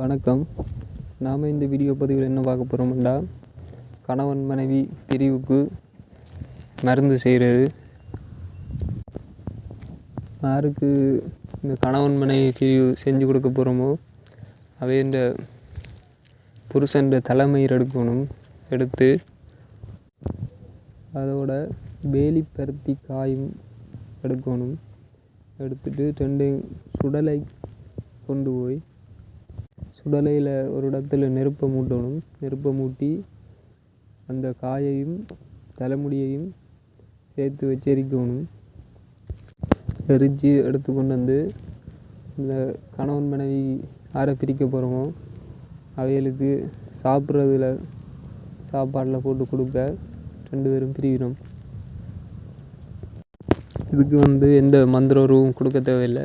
வணக்கம். நாம் இந்த வீடியோ பதிவில் என்ன பார்க்க போகிறோம்டா கணவன் மனைவி பிரிவுக்கு மருந்து செய்கிறது யாருக்கு இந்த கணவன் மனைவி பிரிவு செஞ்சு கொடுக்க போகிறோமோ அவை இந்த புருஷன் தலைமையில் எடுக்கணும். எடுத்து அதோட வேலி பருத்தி காயும் எடுக்கணும். எடுத்துட்டு ரெண்டு சுடலை கொண்டு போய் சுடலையில் ஒரு இடத்துல நெருப்பை மூட்டணும். நெருப்பை மூட்டி அந்த காயையும் தலைமுடியையும் சேர்த்து வச்சு எரிக்கணும் எரித்து எடுத்து கொண்டு வந்து இந்த கணவன் மனைவி யாரை பிரிக்க போகிறோமோ அவைகளுக்கு சாப்பிட்றதுல சாப்பாட்டில் போட்டு கொடுக்க ரெண்டு பேரும் பிரிவினோம். இதுக்கு வந்து எந்த மந்திர உருவும் கொடுக்க தேவையில்லை.